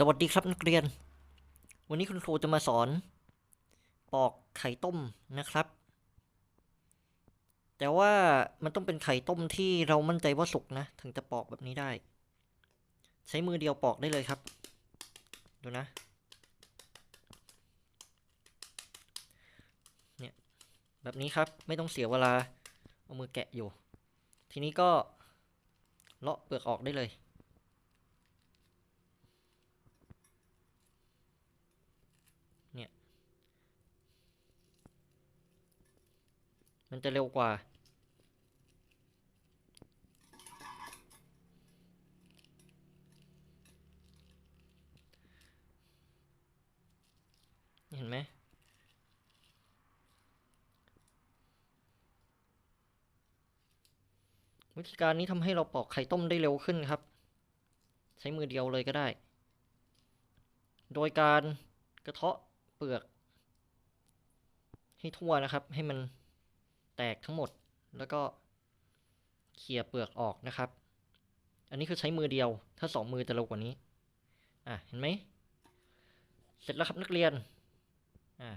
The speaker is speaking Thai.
สวัสดีครับนักเรียน วันนี้คุณครูจะมาสอน ปอกไข่ต้มนะครับ แต่ว่ามันต้องเป็นไข่ต้มที่เรามั่นใจว่าสุกนะ ถึงจะปอกแบบนี้ได้ ใช้มือเดียวปอกได้เลยครับ ดูนะ เนี่ย แบบนี้ครับไม่ต้องเสียเวลา เอามือแกะอยู่ ทีนี้ก็เลาะเปลือกออกได้เลย มันจะเร็วกว่า เห็นไหมวิธีการนี้ทำให้เราปอกไข่ต้มได้เร็วขึ้นครับ ใช้มือเดียวเลยก็ได้ โดยการกระเทาะเปลือก ให้ทั่วนะครับ ให้มัน แตกทั้งหมด แล้วก็เขี่ยเปลือกออกนะครับ อันนี้คือใช้มือเดียว ถ้าสองมือจะเร็วกว่านี้ อะ เห็นไหม เสร็จแล้วครับนักเรียน อะ